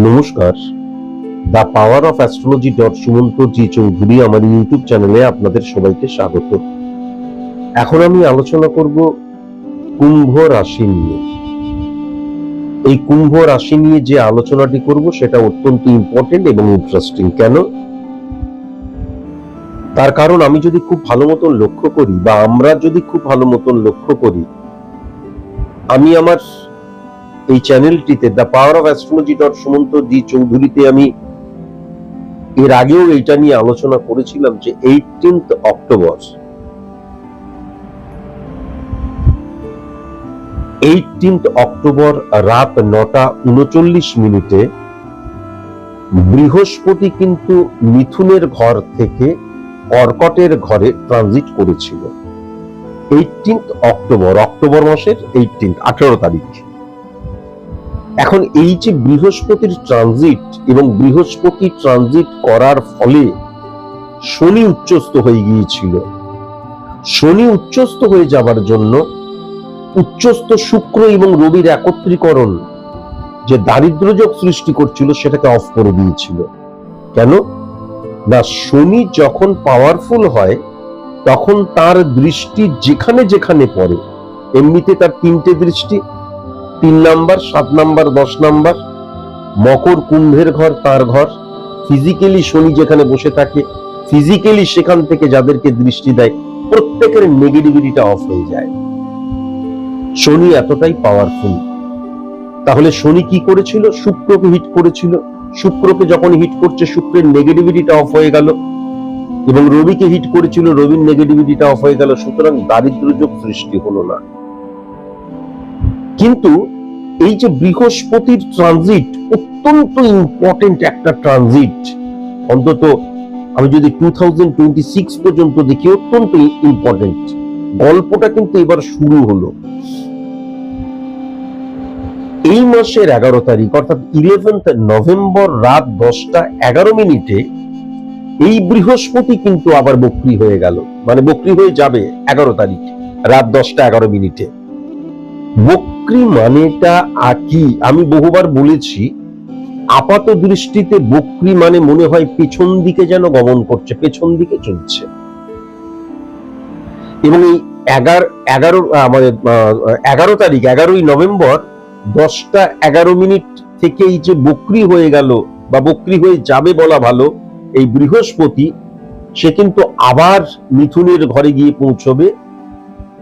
নমস্কার। The power of astrology dot Sumanta ji Chowdhury আমার YouTube চ্যানেলে আপনাদের সবাইকে স্বাগত। এখন আমি আলোচনা করব কুম্ভ রাশি নিয়ে। এই কুম্ভ রাশি নিয়ে যে আলোচনাটি করব সেটা অত্যন্ত ইম্পর্টেন্ট এবং ইন্টারেস্টিং কেন? তার কারণ আমি যদি খুব ভালো মতন লক্ষ্য করি বা আমরা যদি খুব ভালো মতন লক্ষ্য করি, আমি আমার এই চ্যানেলটিতে the power of astrology dot Sumanta ji চৌধুরীতে আমি এর আগেও এইটা নিয়ে আলোচনা করেছিলাম যে এইটিন্থ অক্টোবর এইটিন্থ অক্টোবর রাত নটা উনচল্লিশ মিনিটে বৃহস্পতি কিন্তু মিথুনের ঘর থেকে কর্কটের ঘরে ট্রানজিট করেছিল। এইটিন্থ অক্টোবর অক্টোবর মাসের এইটিন্থ আঠেরো তারিখ। এখন এই যে বৃহস্পতির ট্রানজিট এবং বৃহস্পতি ট্রানজিট করার ফলে শনি উচ্চস্থ হয়ে গিয়েছিল। শনি উচ্চস্থ হয়ে যাবার জন্য উচ্চস্থ শুক্র এবং রবির একত্রীকরণ যে দারিদ্র্যযোগ সৃষ্টি করছিল সেটাকে অফ করে দিয়েছিল। কেন? না, শনি যখন পাওয়ারফুল হয়, তখন তার দৃষ্টি যেখানে যেখানে পড়ে, এমনিতে তার তিনটে দৃষ্টি তিন নাম্বার, সাত নাম্বার, দশ নাম্বার। মকর কুম্ভের ঘর, তার ঘর। ফিজিক্যালি শনি যেখানে বসে থাকে ফিজিক্যালি সেখান থেকে যাদেরকে দৃষ্টি দেয়, প্রত্যেকের নেগেটিভিটিটা অফ হয়ে যায়। শনি এতটাই পাওয়ারফুল তাহলে শনি কি করেছিল? শুক্রকে হিট করেছিল। শুক্রকে যখন হিট করছে, শুক্রের নেগেটিভিটিটা অফ হয়ে গেল। এবং রবিকে হিট করেছিল, রবির নেগেটিভিটিটা অফ হয়ে গেল। সুতরাং দারিদ্র্যযোগ সৃষ্টি হলো না। কিন্তু এই যে বৃহস্পতির ট্রানজিট অত্যন্ত ইম্পর্টেন্ট একটা ট্রানজিট অন্তত আমি যদি টু পর্যন্ত দেখি, অত্যন্ত ইম্পর্টেন্ট গল্পটা কিন্তু এবার শুরু হলো। এই মাসের এগারো তারিখ, অর্থাৎ ইলেভেন্থ নভেম্বর রাত দশটা এগারো মিনিটে এই বৃহস্পতি কিন্তু আবার বক্রি হয়ে গেল। মানে বক্রি হয়ে যাবে এগারো তারিখ, রাত দশটা এগারো মিনিটে। বক্রি মানেটা কি আমি বহুবার বলেছি, আপাত দৃষ্টিতে বক্রি মানে মনে হয় পেছন দিকে যেন গমন করছে, পেছন দিকে চলছে। এবং এই এগারো এগারো আমাদের এগারো তারিখ, এগারোই নভেম্বর, দশটা এগারো মিনিট থেকে এই যে বক্রি হয়ে গেল, বা বক্রি হয়ে যাবে বলা ভালো, এই বৃহস্পতি, সে কিন্তু আবার মিথুনের ঘরে গিয়ে পৌঁছবে।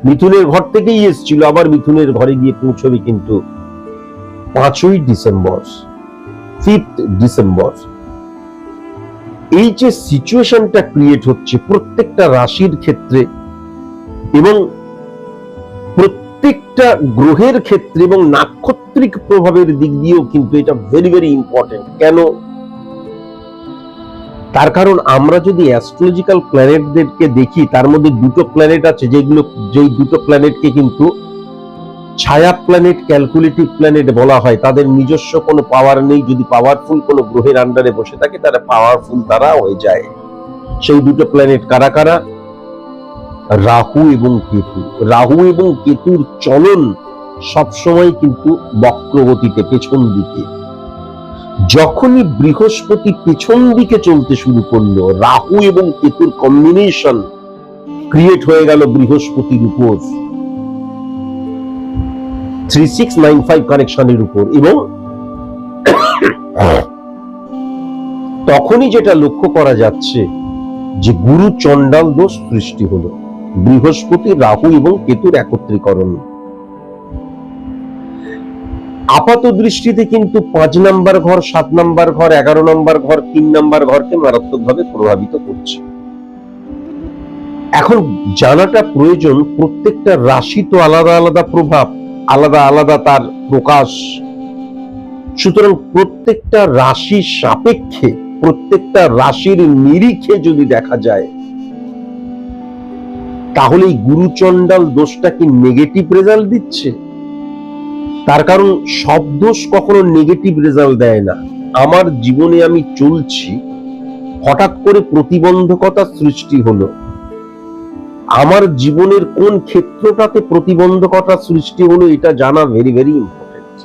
মিথুনের ঘর থেকেই এসেছিল, আবার মিথুনের ঘরে গিয়ে পৌঁছবে কিন্তু পাঁচই ডিসেম্বর ফিফথ ডিসেম্বর। এই যে সিচুয়েশনটা ক্রিয়েট হচ্ছে প্রত্যেকটা রাশির ক্ষেত্রে এবং প্রত্যেকটা গ্রহের ক্ষেত্রে এবং নাক্ষত্রিক প্রভাবের দিক দিয়েও কিন্তু এটা ভেরি ভেরি ইম্পর্টেন্ট কেন? তার কারণ আমরা যদি অ্যাস্ট্রোলজিক্যাল প্ল্যানেটদেরকে দেখি, তার মধ্যে দুটো প্ল্যানেট আছে যেগুলো, যেই দুটো প্ল্যানেটকে কিন্তু ছায়া প্ল্যানেট ক্যালকুলেটিভ প্ল্যানেট বলা হয়। তাদের নিজস্ব কোনো পাওয়ার নেই। যদি পাওয়ারফুল কোনো গ্রহের আন্ডারে বসে থাকে, তারা পাওয়ারফুল তারা হয়ে যায়। সেই দুটো প্ল্যানেট কারা কারা? রাহু এবং কেতু। রাহু এবং কেতুর চলন সবসময় কিন্তু বক্রগতিতে, পেছন দিকে। যখনই বৃহস্পতি পেছন দিকে চলতে শুরু করল, রাহু এবং কেতুর কম্বিনেশন ক্রিয়েট হয়ে গেল বৃহস্পতির উপর। থ্রি সিক্স নাইন ফাইভ কানেকশনের উপর এবং তখনই যেটা লক্ষ্য করা যাচ্ছে যে গুরু চণ্ডাল দোষ সৃষ্টি হলো, বৃহস্পতি, রাহু এবং কেতুর একত্রীকরণ। আপাত দৃষ্টিতে কিন্তু পাঁচ নাম্বার ঘর, সাত নাম্বার ঘর, এগারো নাম্বার ঘর, তিন নাম্বার ঘরকে মারাত্মকভাবে প্রভাবিত করছে। এখন জানাটা প্রয়োজন, প্রত্যেকটা রাশি তো আলাদা আলাদা প্রভাব, আলাদা আলাদা তার প্রকাশ। সুতরাং প্রত্যেকটা রাশি সাপেক্ষে, প্রত্যেকটা রাশির নিরিখে যদি দেখা যায় তাহলে এই গুরুচণ্ডাল দোষটা কি নেগেটিভ রেজাল্ট দিচ্ছে? তার কারণ সব দোষ কখনো নেগেটিভ রেজাল্ট দেয় না। আমার জীবনে আমি চলছি, হঠাৎ করে প্রতিবন্ধকতা সৃষ্টি হলো। আমার জীবনের কোন ক্ষেত্রটাতে প্রতিবন্ধকতা সৃষ্টি হলো এটা জানা ভেরি ভেরি ইম্পর্টেন্ট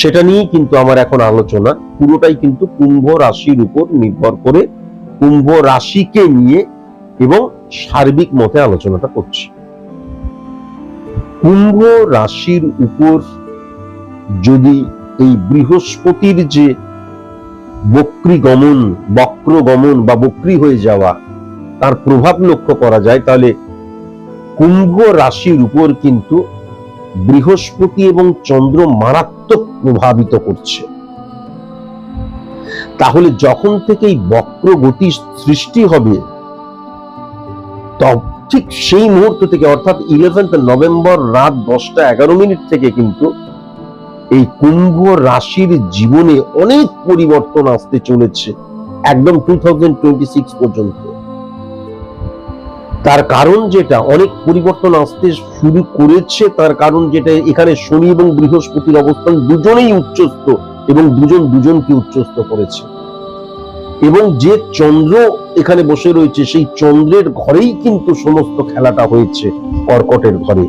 সেটা নিয়েই কিন্তু আমার এখন আলোচনা। পুরোটাই কিন্তু কুম্ভ রাশির উপর নির্ভর করে কুম্ভ রাশিকে নিয়ে এবং সার্বিক মতে আলোচনাটা করছি। কুম্ভ রাশির উপর যদি এই বৃহস্পতির যে বক্রী গমন বক্র গমন বা বক্রী হয়ে যাওয়া, তার প্রভাব লক্ষ্য করা যায়, তাহলে কুম্ভ রাশির উপর কিন্তু বৃহস্পতি এবং চন্দ্র মারাত্মক প্রভাবিত করছে। তাহলে যখন থেকে এই বক্র গতি সৃষ্টি হবে ঠিক সেই মুহূর্ত থেকে, অর্থাৎ ইলেভেন্থ নভেম্বর রাত দশটা এগারো মিনিট থেকে কিন্তু এই কুম্ভ রাশির জীবনে অনেক পরিবর্তন আসতে চলেছে, একদম টু পর্যন্ত। তার কারণ যেটা, অনেক পরিবর্তন আসতে শুরু করেছে, তার কারণ যেটা, এখানে শনি এবং বৃহস্পতির অবস্থান দুজনেই উচ্চস্থ এবং দুজন দুজনকে উচ্চস্থ করেছে। এবং যে চন্দ্র এখানে বসে রয়েছে, সেই চন্দ্রের ঘরেই কিন্তু সমস্ত খেলাটা হয়েছে, কর্কটের ঘরে।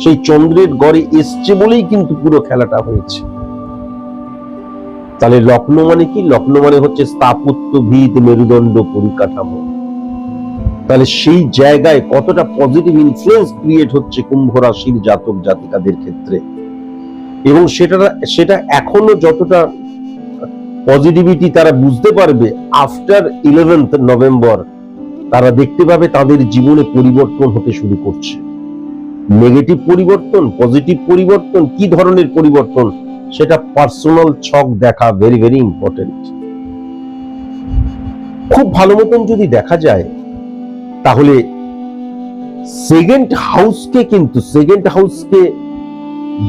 সেই চন্দ্রের গড়ে এসছে বলেই কিন্তু পুরো খেলাটা হয়েছে। তাহলে লগ্ন মানে কি? লগ্ন মানে হচ্ছে স্থাপত্য ভিত মেরুদণ্ড পরিকাঠামো। তাহলে সেই জায়গায় কতটা পজিটিভ ইনফ্লুয়েন্স ক্রিয়েট হচ্ছে কুম্ভ রাশির জাতক জাতিকাদের ক্ষেত্রে? এবং সেটা সেটা এখনও যতটা পজিটিভিটি তারা বুঝতে পারবে আফটার ইলেভেন্থ নভেম্বর তারা দেখতে পাবে তাদের জীবনে পরিবর্তন হতে শুরু করছে। নেগেটিভ পরিবর্তন পজিটিভ পরিবর্তন, কি ধরনের পরিবর্তন? সেটা পার্সোনাল ছক দেখা ভেরি ভেরি ইম্পর্টেন্ট খুব ভালো মতন যদি দেখা যায়, তাহলে সেকেন্ড হাউসকে কিন্তু সেকেন্ড হাউসকে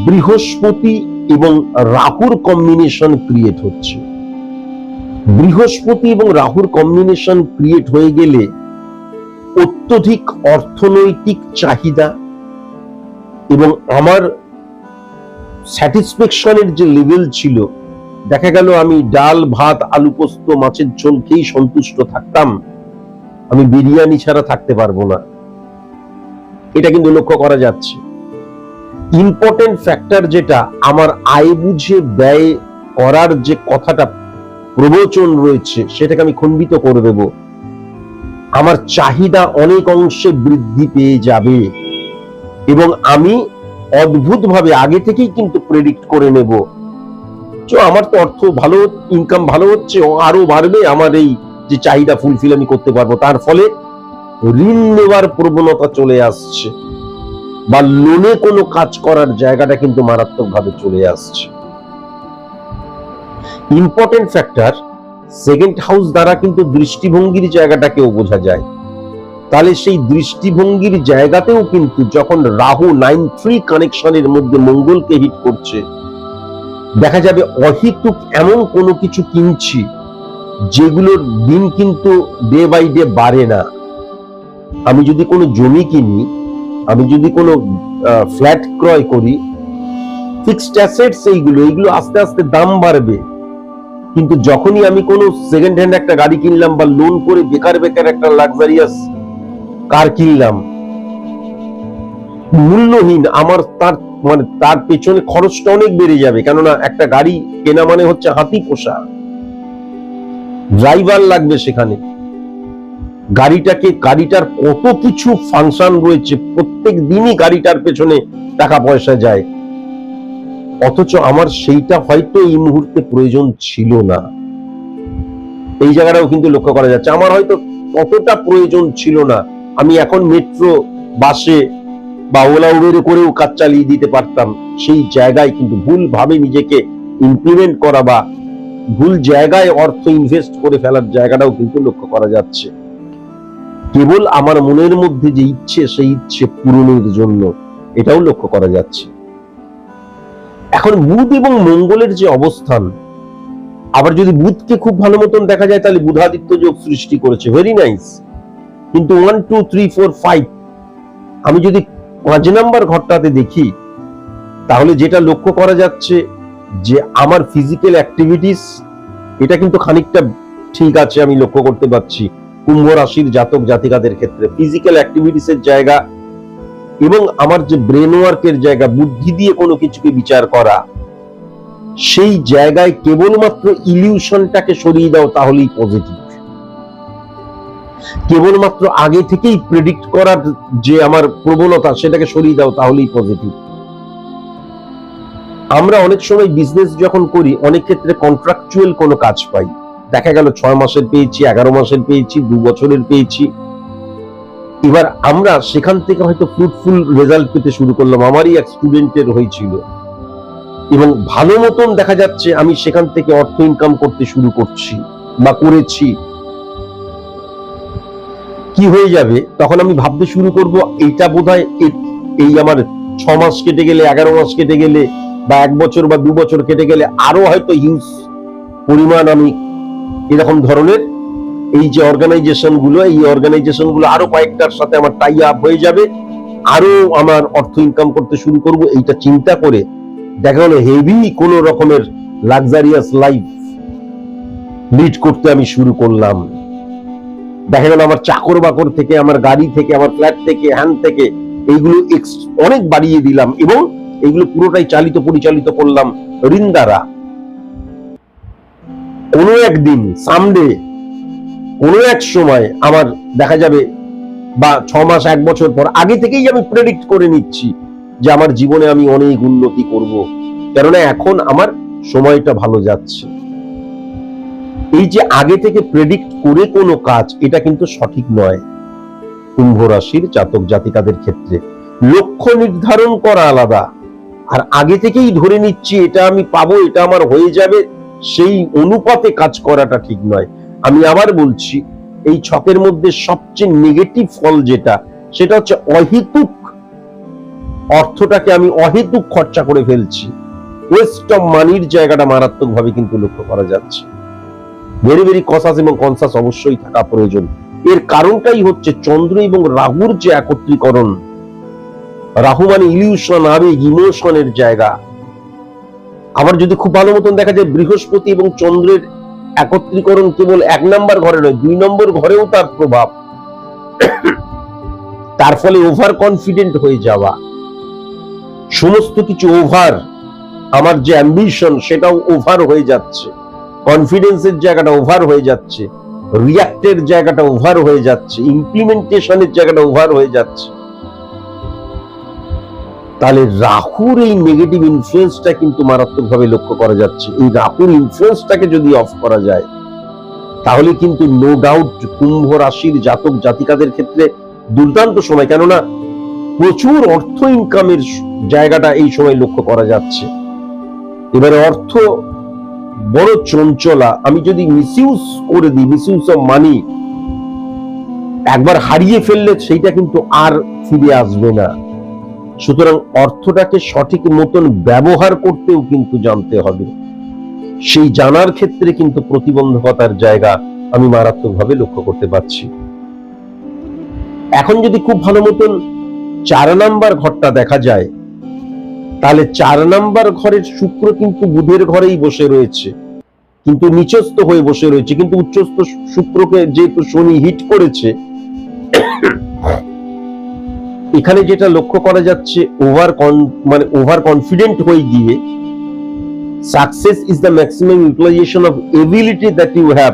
বৃহস্পতি এবং রাহুর কম্বিনেশন ক্রিয়েট হচ্ছে। বৃহস্পতি এবং রাহুর কম্বিনেশন ক্রিয়েট হয়ে গেলে অত্যধিক অর্থনৈতিক চাহিদা এবং আমার স্যাটিসফ্যাকশনের যে লেভেল ছিল, দেখা গেল আমি ডাল, ভাত, আলু পোস্ত, মাছের ঝোল খেয়েই সন্তুষ্ট থাকতাম। আমি বিরিয়ানি ছাড়া থাকতে পারব না। এটা কিন্তু লক্ষ্য করা যাচ্ছে। ইম্পর্টেন্ট ফ্যাক্টর যেটা, আমার আয় বুঝে ব্যয় করার যে কথাটা প্রবচন রয়েছে, সেটাকে আমি খণ্ডিত করে দেব। আমার চাহিদা অনেক অংশে বৃদ্ধি পেয়ে যাবে এবং আমি অদ্ভুতভাবে আগে থেকেই কিন্তু প্রেডিক্ট করে নেব। আমার তো অর্থ ভালো ইনকাম ভালো হচ্ছে আরও বাড়বে, আমার এই যে চাহিদা ফুলফিল আমি করতে পারব, তার ফলে ঋণ নেওয়ার প্রবণতা চলে আসছে বা লোনে কোনো কাজ করার জায়গাটা কিন্তু মারাত্মকভাবে চলে আসছে। ইম্পর্টেন্ট ফ্যাক্টর সেকেন্ড হাউস দ্বারা কিন্তু দৃষ্টিভঙ্গির জায়গাটাকেও বোঝা যায়। তাহলে সেই দৃষ্টিভঙ্গির জায়গাতেও কিন্তু যখন রাহু নাইন থ্রি কানেকশনের মধ্যে মঙ্গলকে হিট করছে, দেখা যাবে অহিতুক এমন কোনো কিছু কিনছি, যেগুলোর দিন কিন্তু ডে বাই ডে বাড়ে না। আমি যদি কোনো জমি কিনি, আমি যদি কোনো ফ্ল্যাট ক্রয় করি ফিক্সড অ্যাসেটস এইগুলো এইগুলো আস্তে আস্তে দাম বাড়বে। কিন্তু যখনই আমি কোনো সেকেন্ড হ্যান্ড একটা গাড়ি কিনলাম বা লোন করে বেকার বেকার একটা লাক্সারিয়াস কার কিনলাম, মূল্যহীন আমার তার মানে তার পেছনে খরচটা অনেক বেড়ে যাবে। কেননা একটা গাড়ি কেনা মানে হচ্ছে হাতি পোষা। ড্রাইভার লাগবে সেখানে। গাড়িটাকে, গাড়িটার কত কিছু ফাংশন রয়েছে, প্রত্যেক দিনই গাড়িটার পেছনে টাকা পয়সা যায়। অথচ আমার সেইটা হয়তো এই মুহূর্তে প্রয়োজন ছিল না। এই জায়গাটাও কিন্তু লক্ষ্য করা যাচ্ছে। আমার হয়তো কতটা প্রয়োজন ছিল না। আমি এখন মেট্রো বাসে বা ওলা উবেরে করেও কাজ চালিয়ে দিতে পারতাম। সেই জায়গায় কিন্তু ভুল ভাবে নিজেকে ইমপ্লিমেন্ট করা বা ভুল জায়গায় অর্থ ইনভেস্ট করে ফেলার জায়গাটাও কিন্তু লক্ষ্য করা যাচ্ছে। কেবল আমার মনের মধ্যে যে ইচ্ছে, সেই ইচ্ছে পূরণের জন্য এটাও লক্ষ্য করা যাচ্ছে। এখন বুধ এবং মঙ্গলের যে অবস্থান, আবার যদি বুধকে খুব ভালো মতন দেখা যায়, তাহলে বুধাদিত্য যোগ সৃষ্টি করেছে। ভেরি নাইস কিন্তু one two three four five আমি যদি পাঁচ নাম্বার ঘরটাতে দেখি, তাহলে যেটা লক্ষ্য করা যাচ্ছে যে আমার ফিজিক্যাল অ্যাক্টিভিটিস এটা কিন্তু খানিকটা ঠিক আছে, আমি লক্ষ্য করতে পারছি। কুম্ভ রাশির জাতক জাতিকাদের ক্ষেত্রে ফিজিক্যাল অ্যাক্টিভিটিসের জায়গা এবং আমার যে ব্রেন ওয়ার্কের জায়গা, বুদ্ধি দিয়ে কোনো কিছুকে বিচার করা, সেই জায়গায় কেবলমাত্র ইলিউশনটাকে সরিয়ে দাও, তাহলেই পজিটিভ কেবলমাত্র আগে থেকেই প্রেডিক্ট করার যে আমার প্রবণতা, সেটাকে সরিয়ে দাও, তাহলেই পজিটিভ আমরা অনেক সময় বিজনেস যখন করি, অনেক ক্ষেত্রে কন্ট্রাকচুয়াল কোনো কাজ পাই। দেখা গেল ছয় মাসের পেয়েছি, এগারো মাসের পেয়েছি, দু বছরের পেয়েছি। এবার আমরা সেখান থেকে হয়তো ফ্রুটফুল রেজাল্ট পেতে শুরু করলাম, আমারই এক স্টুডেন্টের হয়েছিল এবং ভালো মতন দেখা যাচ্ছে আমি সেখান থেকে অর্থ ইনকাম করতে শুরু করছি বা করেছি। কি হয়ে যাবে? তখন আমি ভাবতে শুরু করব, এইটা বোধহয় এ- এই আমার ছ মাস কেটে গেলে, এগারো মাস কেটে গেলে, বা এক বছর বা দু বছর কেটে গেলে আরও হয়তো হিউজ পরিমাণ আমি এরকম ধরনের এই যে অর্গানাইজেশনগুলো, এই অর্গানাইজেশনগুলো আরও কয়েকটার সাথে আমার টাই আপ হয়ে যাবে। আরও আমার অর্থ ইনকাম করতে শুরু করব, এইটা চিন্তা করে দেখা গেলো হেভি কোন রকমের লাক্সারিয়াস লাইফ লিড করতে আমি শুরু করলাম। দেখা গেল আমার চাকর বাকর থেকে, আমার গাড়ি থেকে, আমার ফ্ল্যাট থেকে হ্যান থেকে এইগুলো অনেক বাড়িয়ে দিলাম এবং এইগুলো পুরোটাই চালিত পরিচালিত করলাম ঋণ দ্বারা কোনো একদিন সামডে কোনো এক সময় আমার দেখা যাবে বা ছ মাস, এক বছর পর আগে থেকেই আমি প্রেডিক্ট করে নিচ্ছি যে আমার জীবনে আমি অনেক উন্নতি করব। কেননা এখন আমার সময়টা ভালো যাচ্ছে। এই যে আগে থেকে প্রেডিক্ট করে কোনো কাজ, এটা কিন্তু সঠিক নয়। কুম্ভ রাশির জাতক জাতিকাদের ক্ষেত্রে লক্ষ্য নির্ধারণ করা আলাদা। আর আগে থেকেই ধরে নিচ্ছি এটা আমি পাবো, এটা আমার হয়ে যাবে, সেই অনুপাতে কাজ করাটা ঠিক নয়। আমি আবার বলছি, এই ছকের মধ্যে সবচেয়ে নেগেটিভ ফল যেটা, সেটা হচ্ছে অহেতুক। অর্থটাকে আমি অহেতুক খরচা করে ফেলছি। ওয়েস্ট অফ মানির জায়গাটা মারাত্মক ভাবে কিন্তু লক্ষ্য করা যাচ্ছে। ভেরি ভেরি কসাস এবং কনসাস অবশ্যই থাকা প্রয়োজন। এর কারণটাই হচ্ছে চন্দ্র এবং রাহুর যে একত্রীকরণ। রাহু মানে ইলিউশন আবেগ ইমোশনের জায়গা। আবার যদি খুব ভালো মতন দেখা যায়, বৃহস্পতি এবং চন্দ্রের একত্রীকরণ কেবল এক নম্বর ঘরে নয়, দুই নম্বর ঘরেও তার প্রভাব। তার ফলে ওভার কনফিডেন্ট হয়ে যাওয়া। সমস্ত কিছু ওভার আমার যে অ্যাম্বিশন সেটাও ওভার হয়ে যাচ্ছে। কনফিডেন্সের জায়গাটা ওভার হয়ে যাচ্ছে। রিয়াক্টের জায়গাটা ওভার হয়ে যাচ্ছে। ইমপ্লিমেন্টেশনের জায়গাটা ওভার হয়ে যাচ্ছে। তাহলে রাহুর এই নেগেটিভ ইনফ্লুয়েন্সটা কিন্তু মারাত্মকভাবে লক্ষ্য করা যাচ্ছে। এই রাহুর ইনফ্লুয়েন্সটাকে যদি অফ করা যায়, তাহলে কিন্তু নো ডাউট কুম্ভ রাশির জাতক জাতিকাদের ক্ষেত্রে দুর্দান্ত সময়। কেননা প্রচুর অর্থ ইনকামের জায়গাটা এই সময় লক্ষ্য করা যাচ্ছে। এবারে অর্থ বড় চঞ্চলা, আমি যদি মিসইউজ করে দিই মিসইউজ অফ মানি একবার হারিয়ে ফেললে সেইটা কিন্তু আর ফিরে আসবে না। সুতরাং অর্থটাকে সঠিক মতন ব্যবহার করতেও কিন্তু জানতে হবে। সেই জানার ক্ষেত্রে কিন্তু প্রতিবন্ধকতার জায়গা আমি মারাত্মকভাবে লক্ষ্য করতে পারছি। এখন যদি খুব ভালো মতন চার নাম্বার ঘরটা দেখা যায়, তাহলে চার নাম্বার ঘরের শুক্র কিন্তু বুধের ঘরেই বসে রয়েছে। কিন্তু নিচস্থ হয়ে বসে রয়েছে, কিন্তু উচ্চস্থ শুক্রকে যেহেতু শনি হিট করেছে এখানে যেটা লক্ষ্য করা যাচ্ছে ওভার মানে ওভার কনফিডেন্ট হয়ে গিয়ে success is the maximum utilization of ability that you have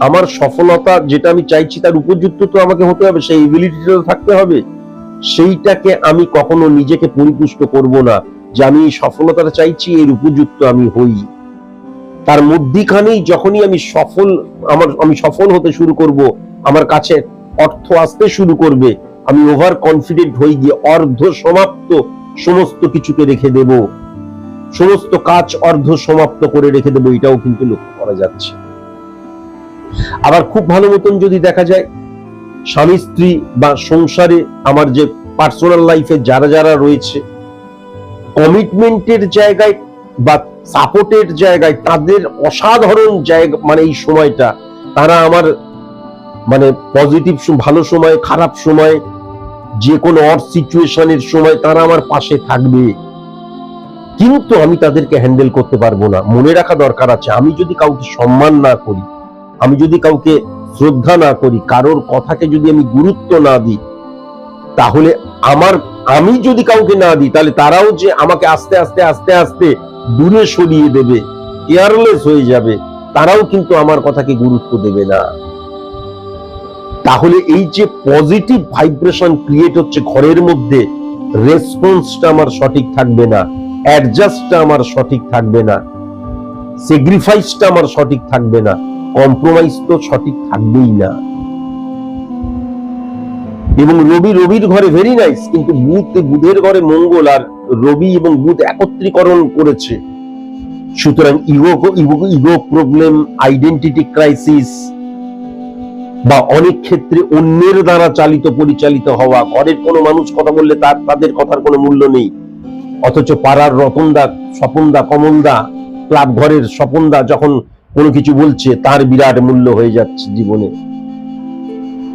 আমার সফলতা যেটা আমি চাইছি, তার উপযুক্ত তো আমাকে হতে হবে, সেই এবিলিটিটা থাকতে হবে। সেইটাকে আমি কখনো নিজেকে পরিপুষ্ট করব না, যে আমি সফলতাটা চাইছি, এর উপযুক্ত আমি হই। তার মধ্যিখানেই যখনই আমি সফল, আমার, আমি সফল হতে শুরু করব, আমার কাছে অর্থ আসতে শুরু করবে আমি ওভার কনফিডেন্ট হয়ে গিয়ে অর্ধ সমাপ্ত সমস্ত কিছুকে রেখে দেব। সমস্ত কাজ অর্ধ সমাপ্ত করে রেখে দেবো, এটাও কিন্তু লক্ষ্য করা যাচ্ছে। আবার খুব ভালো মতন যদি দেখা যায়, স্বামী, স্ত্রী বা সংসারে আমার যে পার্সোনাল লাইফে যারা যারা রয়েছে কমিটমেন্টের জায়গায় বা সাপোর্টের জায়গায় তাদের অসাধারণ জায়গা মানে এই সময়টা, তারা আমার মানে পজিটিভ ভালো সময়, খারাপ সময় যে কোনো অড সিচুয়েশনের সময় তারা আমার পাশে থাকবে। কিন্তু আমি তাদেরকে হ্যান্ডেল করতে পারব না। মনে রাখা দরকার আছে, আমি যদি কাউকে সম্মান না করি, আমি যদি কাউকে শ্রদ্ধা না করি, কারোর কথাকে যদি আমি গুরুত্ব না দিই, তাহলে আমার, আমি যদি কাউকে না দিই, তাহলে তারাও যে আমাকে আস্তে আস্তে আস্তে আস্তে দূরে সরিয়ে দেবে কেয়ারলেস হয়ে যাবে, তারাও কিন্তু আমার কথাকে গুরুত্ব দেবে না। তাহলে এই যে পজিটিভ ভাইব্রেশন ক্রিয়েট হচ্ছে ঘরের মধ্যে রেসপন্সটা আমার সঠিক থাকবে না অ্যাডজাস্টটা আমার সঠিক থাকবে না স্যাক্রিফাইসটা আমার সঠিক থাকবে না কম্প্রোমাইজ তো সঠিক থাকবেই না। এবং রবি, রবির ঘরে ভেরি নাইস কিন্তু বুধ, বুধের ঘরে মঙ্গল, আর রবি এবং বুধ একত্রীকরণ করেছে। সুতরাং ego ego problem identity crisis বা অনেক ক্ষেত্রে অন্যের দ্বারা চালিত, পরিচালিত হওয়া, ঘরের কোনো মানুষ কথা বললে তার, তাদের কথার কোনো মূল্য নেই। অথচ পাড়ার রতনদা, স্বপনদা, কমলদা, ক্লাব ঘরের স্বপনদা যখন কোনো কিছু বলছে, তার বিরাট মূল্য হয়ে যাচ্ছে জীবনে।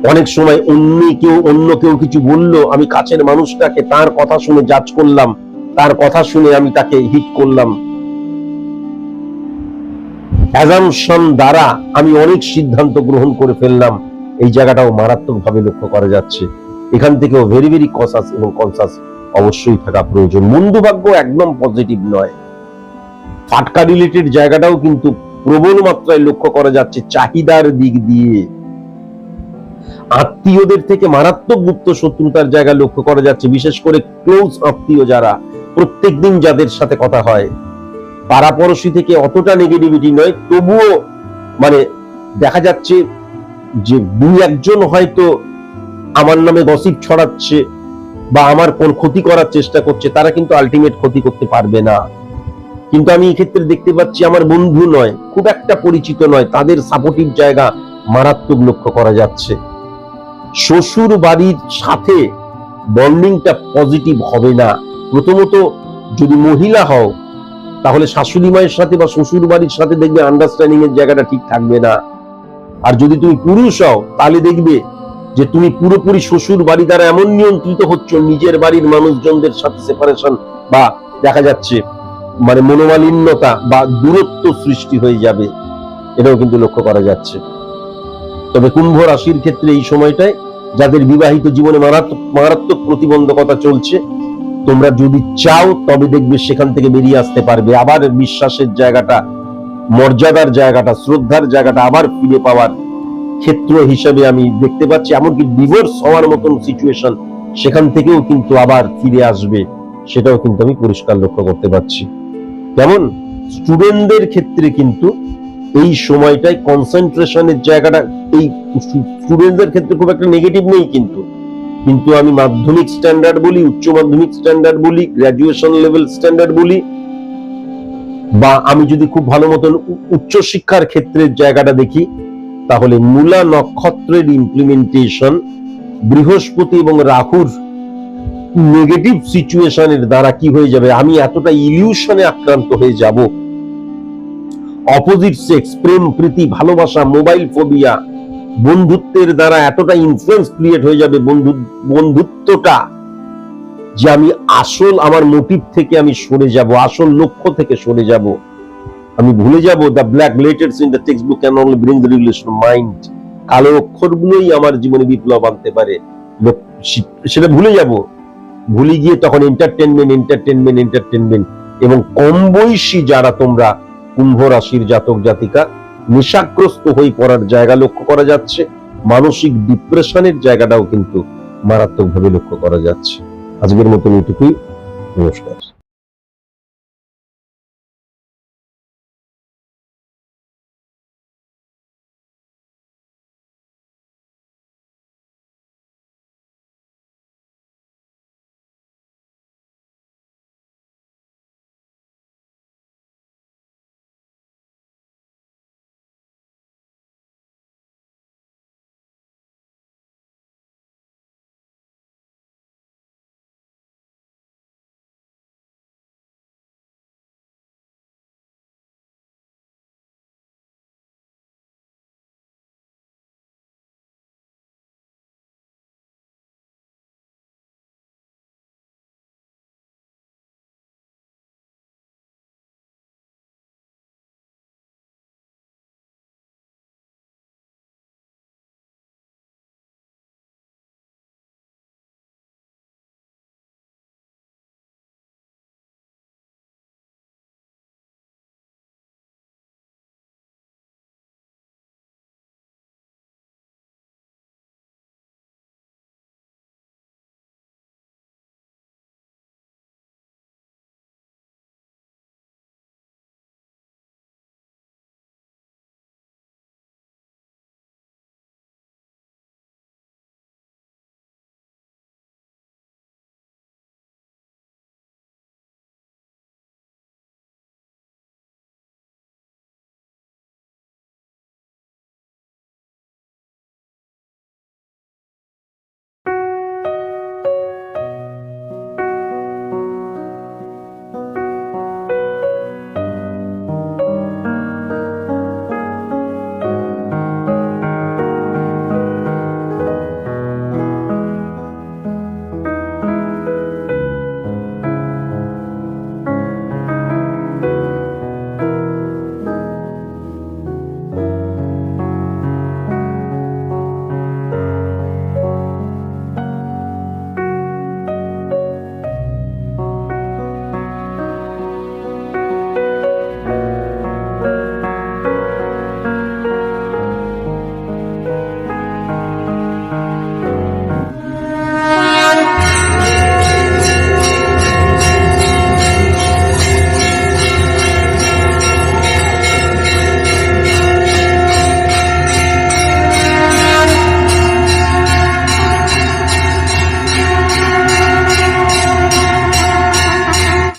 অনেক সময় অন্য কেউ অন্য কেউ কিছু বলল, আমি কাছের মানুষটাকে তার কথা শুনে জাজ করলাম, তার কথা শুনে আমি তাকে হিট করলাম। অ্যাজামশন দ্বারা আমি অনেক সিদ্ধান্ত গ্রহণ করে ফেললাম। এই জায়গাটাও মারাত্মকভাবে লক্ষ্য করা যাচ্ছে। এখান থেকেও ভেরি ভেরি কসাস এবং কনসাস অবশ্যই থাকা প্রয়োজন। বন্ধু ভাগ্য একদম পজিটিভ নয়। ফাটকা রিলেটেড জায়গাটাও কিন্তু প্রবল মাত্রায় লক্ষ্য করা যাচ্ছে চাহিদার দিক দিয়ে। আত্মীয়দের থেকে মারাত্মক গুপ্ত শত্রুতার জায়গা লক্ষ্য করা যাচ্ছে। বিশেষ করে ক্লোজ আত্মীয় যারা, প্রত্যেকদিন যাদের সাথে কথা হয়। পাড়াপড়শি থেকে অতটা নেগেটিভিটি নয়, তবুও মানে দেখা যাচ্ছে যে দুই একজন হয়তো আমার নামে গসিপ ছড়াচ্ছে বা আমার কোন ক্ষতি করার চেষ্টা করছে, তারা কিন্তু আলটিমেট ক্ষতি করতে পারবে না। কিন্তু আমি এক্ষেত্রে দেখতে পাচ্ছি আমার বন্ধু নয়, খুব একটা পরিচিত নয়, তাদের সাপোর্টিভ জায়গা মারাত্মক লক্ষ্য করা যাচ্ছে। শ্বশুর বাড়ির সাথে বন্ডিংটা পজিটিভ হবে না। প্রথমত যদি মহিলা হও তাহলে শাশুড়ি মায়ের সাথে বা শ্বশুর বাড়ির সাথে দেখবে আন্ডারস্ট্যান্ডিং এর জায়গাটা ঠিক থাকবে না। আর যদি তুমি পুরুষ হও, তাহলে দেখবে যে তুমি পুরোপুরি শ্বশুর বাড়ি দ্বারা এমন নিয়ন্ত্রিত হচ্ছ, নিজের বাড়ির মানুষজনদের সাথে সেপারেশন বা দেখা যাচ্ছে মানে মনোমালিন্যতা বা দূরত্ব সৃষ্টি হয়ে যাবে। এটাও কিন্তু লক্ষ্য করা যাচ্ছে। তবে কুম্ভ রাশির ক্ষেত্রে এই সময়টায় যাদের বিবাহিত জীবনে মারাত্মক মারাত্মক প্রতিবন্ধকতা চলছে তোমরা যদি চাও, তবে দেখবে সেখান থেকে বেরিয়ে আসতে পারবে। আবার বিশ্বাসের জায়গাটা, মর্যাদার জায়গাটা, শ্রদ্ধার জায়গাটা আবার ফিরে পাওয়ার ক্ষেত্র হিসেবে আমি দেখতে পাচ্ছি। এমনকি ডিভোর্স হওয়ার মতন সিচুয়েশন সেখান থেকেও কিন্তু আবার ফিরে আসবে। সেটাও কিন্তু আমি পরিষ্কার লক্ষ্য করতে পারছি। যেমন স্টুডেন্টদের ক্ষেত্রে কিন্তু এই সময়টায় কনসেন্ট্রেশনের জায়গাটা, এই স্টুডেন্টদের ক্ষেত্রে খুব একটা নেগেটিভ নেই কিন্তু। কিন্তু আমি মাধ্যমিক স্ট্যান্ডার্ড বলি, উচ্চ মাধ্যমিক স্ট্যান্ডার্ড বলি গ্রাজুয়েশন লেভেল স্ট্যান্ডার্ড বলি, বা আমি যদি খুব ভালো মতন উচ্চ শিক্ষার ক্ষেত্রের জায়গাটা দেখি, তাহলে মূলা নক্ষত্রের ইমপ্লিমেন্টেশন বৃহস্পতি এবং রাহুর নেগেটিভ সিচুয়েশনের দ্বারা কি হয়ে যাবে? আমি এতটা ইলিউশনে আক্রান্ত হয়ে যাব। অপোজিট সেক্স প্রেম প্রীতি, ভালোবাসা মোবাইল ফোবিয়া বন্ধুত্বের দ্বারা এতটা ইনফ্লুয়েন্স ক্রিয়েট হয়ে যাবে বন্ধু, বন্ধুত্বটা যে আমি আসল আমার মোটিভ থেকে আমি সরে যাব, আসল লক্ষ্য থেকে সরে যাব। আমি ভুলে যাব the black letters in the textbook can only bring the relation mind কালো অক্ষরগুলোই আমার জীবনে বিপ্লব আনতে পারে। সেটা ভুলে যাব। ভুলে গিয়ে তখন এন্টারটেনমেন্ট এন্টারটেনমেন্ট এন্টারটেনমেন্ট এবং কম বয়সী যারা তোমরা কুম্ভ রাশির জাতক জাতিকা নেশাগ্রস্ত হয়ে পড়ার জায়গা লক্ষ্য করা যাচ্ছে। মানসিক ডিপ্রেশনের জায়গাটাও কিন্তু মারাত্মকভাবে লক্ষ্য করা যাচ্ছে। আজকের মতন এটুকুই। নমস্কার।